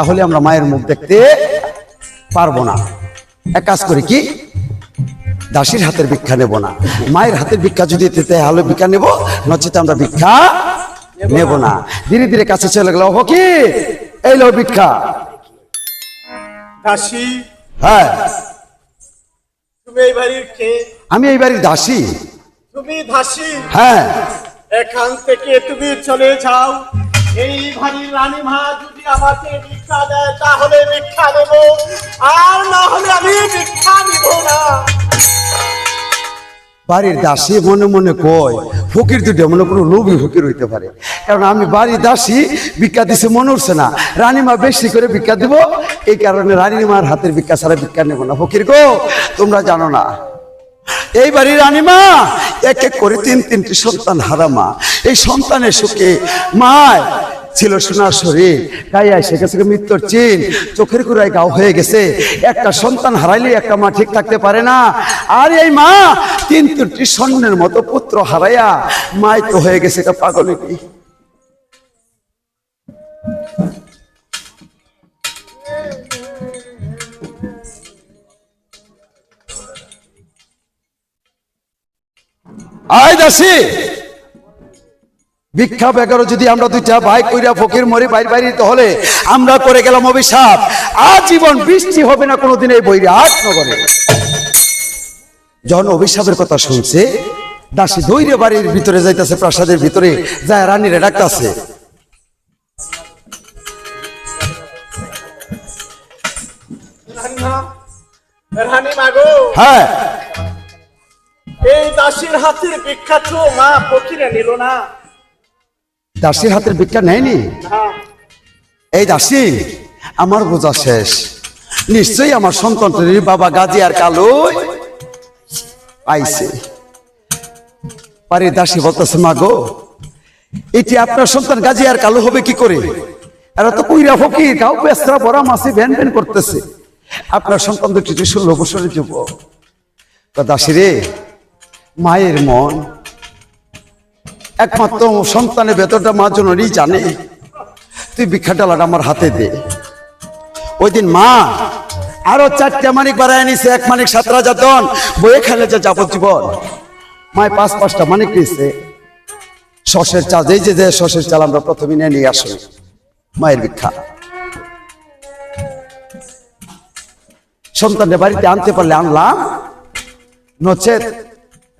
তাহলে আমরা মায়ের মুখ দেখতে পারব না। এক কাজ করি কি? দাসীর হাতের ভিক্ষা নেব না। মায়ের হাতের ভিক্ষা যদি দিতে হলে ভিক্ষা নেব নচেত আমরা ভিক্ষা নেব না। ধীরে ধীরে কাছে চলে গেল হকি এই লো ভিক্ষা। দাসী। হ্যাঁ। তুমি এই বাড়ির কে? আমি এই বাড়ির দাসী। তুমি দাসী? হ্যাঁ। এখান থেকে তুমি চলে যাও। এই বাড়ির রানী মা যদি আমাকে ভিক্ষা দেয়, তাহলে ভিক্ষা দেব। আর না হলে আমি ভিক্ষা না। বাড়ির দাসী মনে মনে কয়, ফকির দুটো মনে কোনো লোভী ফকির হইতে পারে। কারণ আমি বাড়ির দাসী, ভিক্ষা দিছে মনে উঠছে না। রানীমা বেশি করে ভিক্ষা দিব, এই কারণে রানীমার হাতের ভিক্ষা ছাড়া ভিক্ষা নেব না। ফকির গো, তোমরা জানো না। এই বাড়ির রানীমা এক এক করে তিন তিনটি সন্তান হারামা। এই সন্তানের সুখে মায় ছিল সোনার শরীর। গায়ে এসে গেছে মৃত্যুর চিন। চোখের কুড়ায় গাও হয়ে গেছে। একটা সন্তান হারাইলে একটা মা ঠিক থাকতে পারে না। আর এই মা তিন তিনটি স্বর্ণের মতো পুত্র হারাইয়া মায় তো হয়ে গেছে একটা পাগলিনী আয় দাসী! ভিক্ষা বেকারও যদি আমরা দুইটা ভাই কইরা ফকির মরি বাইর বাইরে হলে আমরা করে গেলাম অভিশাপ। আজীবন বৃষ্টি হবে না কোনোদিন এই বইরে আট নগরে। যখন অভিশাপের কথা শুনছে দাসী দৈরে বাড়ির ভিতরে যাইতেছে প্রাসাদের ভিতরে যায় রানীরে ডাকতেছে। হ্যাঁ। এই দাসীর হাতের ভিক্ষা তো মা ফকিরে নিল না। দাসীর হাতের ভিক্ষা নেয়নি? এই দাসী, আমার বোঝা শেষ। নিশ্চয়ই আমার সন্তানটির বাবা গাজী আর কালো পাইছে। পারে দাসী বলতেছে মা গো এটি আপনার সন্তান গাজী আর কালো হবে কি করে? এরা তো কইরা ফকির, কাউ পেস্তা বড়া মাসি ভ্যান ভ্যান করতেছে। আপনার সন্তান দুটি ষোলো বছরের যুবক। দাসী রে, মায়ের মন একমাত্র সন্তানের ভেতরটা মা জনরই জানে। তুই ভিক্ষা ডালাটা আমার হাতে দে। ওই দিন মা আরও চারটা মানিক বাড়ায় নিছে এক মানিক সাত রাজা দন বয়ে খেলে যে যাবজ্জীবন। মায় পাঁচ পাঁচটা মানিক নিছে। শসের চাল, এই যে যে শসের চাল আমরা প্রথমে নিয়ে নিয়ে আসি। মায়ের ভিক্ষা। সন্তানের বাড়িতে আনতে পারলে আনলাম। নচেত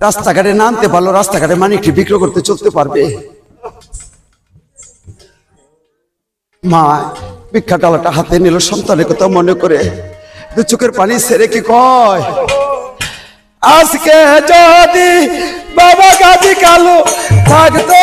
রাস্তাঘাটে নামতে পারল, রাস্তাঘাটে মানিকটি বিক্রি করতে চলতে পারবে। মা ভিক্ষা ডালাটা হাতে নিল সন্তানের কথা মনে করে। চোখের পানি সেরে কি কয়? আজকে যদি বাবা গাজি কালো থাকতো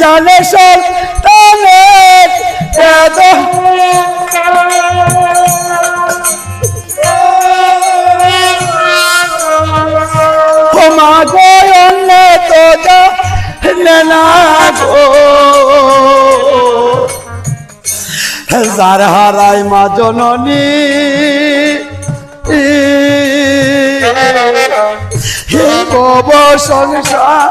জানে সব টানে এত মা গো অন্য তো না গো। যার হারাই মা জননী হে কব সংসার।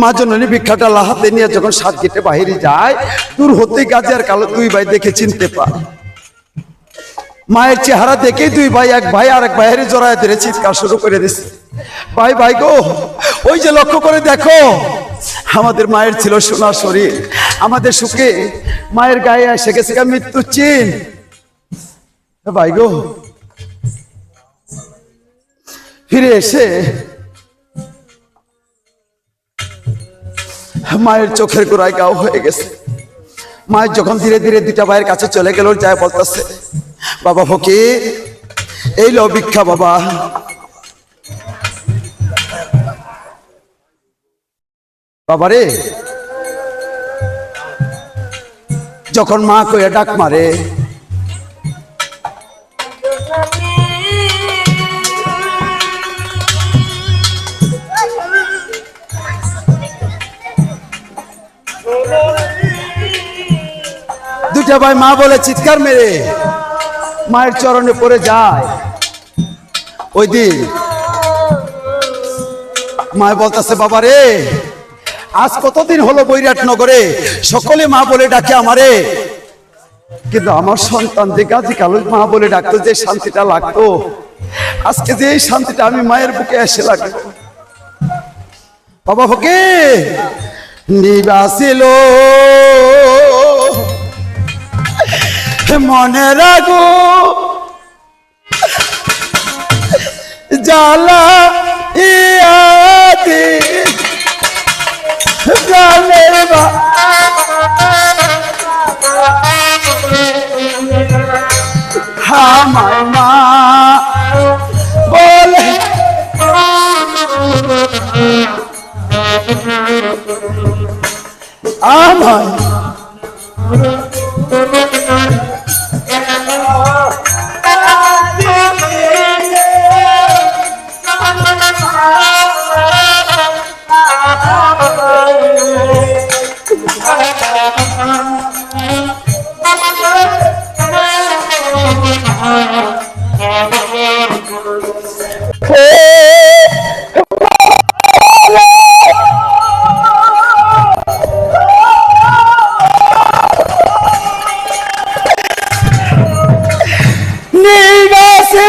মা জননী ভিক্ষাটা লাহাতে নিয়ে যখন সাত গেটে বাহিরে যায় দূর হতে গাছে আর কালো দুই ভাই দেখে চিনতে পায় মায়ের চেহারা দেখে দুই ভাই, এক ভাই আর এক ভাইয়ের জড়ায় ধরে চিৎকার শুরু করে দিছে। ভাই ভাই গো, ওই যে লক্ষ্য করে দেখো, আমাদের মায়ের ছিল সোনার শরীর, আমাদের সুখে মায়ের গায়ে এসে গেছে গা মৃত্যু চিন ভাই গো, ফিরে এসে মায়ের চোখের গোড়ায় গাও হয়ে গেছে। মায়ের যখন ধীরে ধীরে দুটা ভাইয়ের কাছে চলে গেল, যায় বলতেছে, বাবা ফকির, এই লো ভিক্ষা বাবা। বাবারে যখন মা কয়ে ডাক মারে দুটা ভাই মা বলে চিৎকার মেরে মায়ের চরণে পড়ে যায়। ওই দিন মায় বলতেছে, বাবা রে, আজ কতদিন হলো বৈরাট নগরে? সকলে মা বলে ডাকে আমারে। কিন্তু আমার সন্তান যে গাজী কালু মা বলে ডাকতো যে শান্তিটা লাগতো। আজকে যে শান্তিটা আমি মায়ের বুকে এসে লাগল। বাবা ফকে নিবাসিল মনে রাখো জ্বালা ইয়াদি প্রাণের বা আমার মা বলে আমার নিবাসী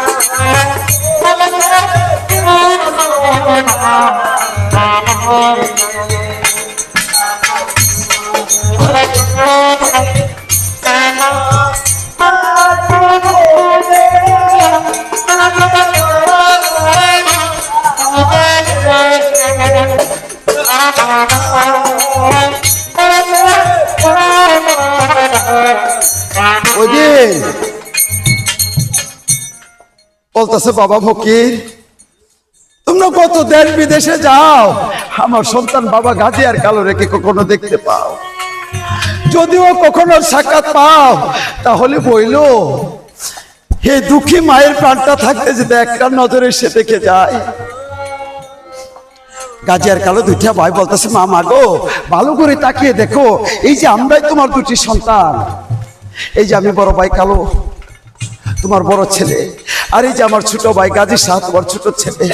বলতেছে, বাবা ফকির, তোমরা কত দেশ বিদেশে যাও। আমার সন্তান বাবা গাজী আর কালো রেখে কখনো দেখতে পাও? যদিও কখনো সাক্ষাৎ পাও, তাহলে বইলো, হে দুঃখী মায়ের প্রাণটা থাকতে যদি একটা নজরে সে দেখে যায়। গাজী আর কালো দুইটা ভাই বলতেছে, মা মা গো, ভালো করে তাকিয়ে দেখো, এই যে আমরাই তোমার দুটি সন্তান। এই যে আমি বড় ভাই কালো, তোমার বড় ছেলে, আর এই যে আমার ছোট ভাই গাজী শাহ তোমার ছোট ছেলে।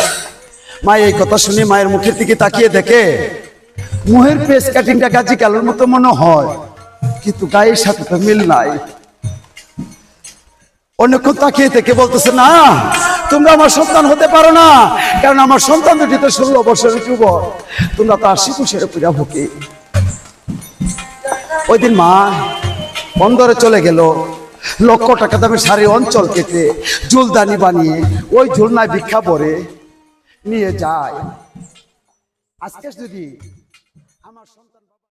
মা এই কথা শুনে মায়ের মুখের দিকে তাকিয়ে দেখে, মুহের পেস কাটিংটা গাজী কালোর মতো মনে হয়, কিন্তু গায়ের সাথে তো মিল নাই। অনেকক্ষণ তাকিয়ে থেকে বলতেছে, না, তোমরা আমার সন্তান হতে পারো না, কারণ আমার সন্তান দুটি তো ষোলো বছরের যুবক। তোমরা তো আশি বছরের পূজা ভুকি ওই দিন মা বন্দরে চলে গেল। লক্ষ টাকা দামের সারি অঞ্চল কেটে জুলদানি বানিয়ে ওই ঝুলনায় ভিক্ষা পরে নিয়ে যায়। আজকে যদি